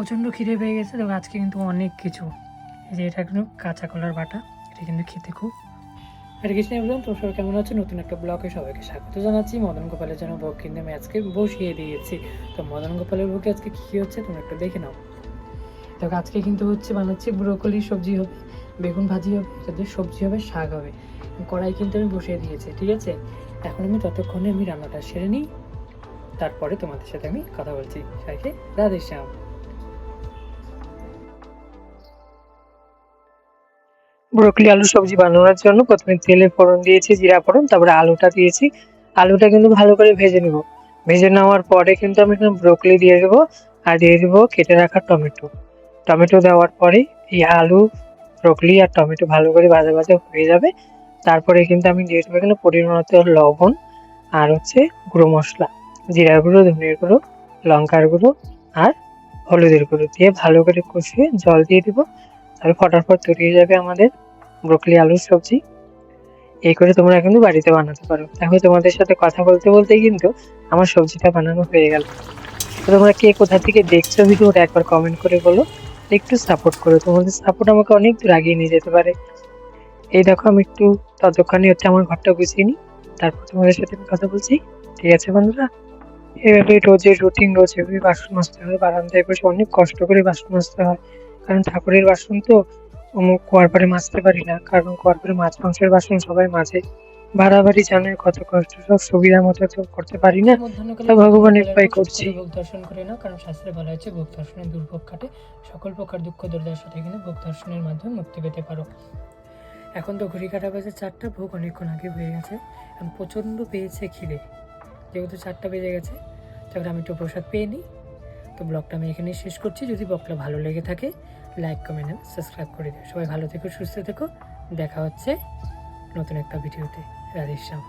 প্রচণ্ড খিদে পেয়ে গেছে তো আজকে কিন্তু অনেক কিছু। এই যে এটা কিন্তু কাঁচা কলার বাটা, এটা কিন্তু খেতে খুব আর কিছু বললাম তোমরা সবাই কেমন আছো? নতুন একটা ব্লগে সবাইকে স্বাগত জানাচ্ছি। মদন গোপালের জন্য ভোগ কিন্তু আমি আজকে বসিয়ে দিয়েছি। তো মদন গোপালের ভোগে আজকে কী হচ্ছে তোমরা একটু দেখে নাও। তো আজকে কিন্তু হচ্ছে বানাচ্ছি ব্রোকলি, সবজি হবে, বেগুন ভাজি হবে এটাতে সবজি হবে, শাক হবে। কড়াই কিন্তু আমি বসিয়ে দিয়েছি, ঠিক আছে? এখন আমি ততক্ষণে আমি রান্নাটা সেরে নিই, তারপরে তোমাদের সাথে আমি কথা বলছি। সবাইকে রাধে শ্যাম। ব্রোকলি আলু সবজি বানানোর জন্য প্রথমে তেলে ফোড়ন দিয়েছি, জিরা ফোড়ন, তারপরে আলুটা দিয়েছি। আলুটা কিন্তু ভালো করে ভেজে নেব। ভেজে নেওয়ার পরে কিন্তু আমি এখানে ব্রোকলি দিয়ে দেবো আর দিয়ে দেবো কেটে রাখা টমেটো। টমেটো দেওয়ার পরে এই আলু, ব্রোকলি আর টমেটো ভালো করে ভাজা ভাজা হয়ে যাবে। তারপরে কিন্তু আমি দিয়ে দেবো এখানে পরিমাণ মতো লবণ আর হচ্ছে গুঁড়ো মশলা। জিরার গুঁড়ো ধনের গুঁড়ো, লঙ্কার গুঁড়ো আর হলুদের গুঁড়ো দিয়ে ভালো করে কষিয়ে জল দিয়ে দিব। তাহলে ফটাফট তৈরি যাবে আমাদের ব্রোকলি আলুর সবজি। এই করে তোমরা কিন্তু বাড়িতে বানাতে পারো। দেখো তোমাদের সাথে কথা বলতে বলতেই কিন্তু আমার সবজিটা বানানো হয়ে গেল। তো তোমরা কে কোথা থেকে দেখছ ভিডিওটা একবার কমেন্ট করে বলো। একটু সাপোর্ট করো। তোমাদের সাপোর্ট আমাকে অনেক দূর আগিয়ে নিয়ে যেতে পারে। এই দেখো আমি একটু ততক্ষণে হচ্ছে আমার ঘরটা গুছিয়ে নিই। তারপর তোমাদের সাথে আমি কথা বলছি। ঠিক আছে বন্ধুরা? এভাবে রোজের রুটিন রোজ এভাবে বাসন মাজতে হয়। বারান্দায় বসে অনেক কষ্ট করে বাসন মাজতে হয়। কারণ ঠাকুরের বাসন তো অমুক কুয়ার পাড়ে মাজতে পারি না কারণ কুয়ার পাড়ে মাছ মাংসের বাসন সবাই মাজে বাড়াবাড়ি জানে কত কষ্ট সব সুবিধা মতো তো করতে পারি না। তা ভগবানের উপায় করছি। ভোগ দর্শন করে না কারণ শাস্ত্রে বলা হয়েছে ভোগ দর্শনের দুর্ভোগ কাটে। সকল প্রকার দুঃখ দুর্দশা থেকে কিন্তু ভোগ দর্শনের মাধ্যমে মুক্তি পেতে পারো। এখন তো ঘড়ি কাটা বাজে চারটা ভোগ অনেকক্ষণ আগে হয়ে গেছে। এখন প্রচণ্ড পেয়েছে খিদে। যেহেতু চারটা বেজে গেছে তারপরে আমি একটু প্রসাদ পেয়ে নিই। তো ব্লগটা আমি এখানেই শেষ করছি। যদি ব্লগটা ভালো লেগে থাকে লাইক কমেন্ট অ্যান্ড সাবস্ক্রাইব করে দিও। সবাই ভালো থেকো, সুস্থ থেকো। দেখা হচ্ছে নতুন একটা ভিডিওতে রাধেশ্যাম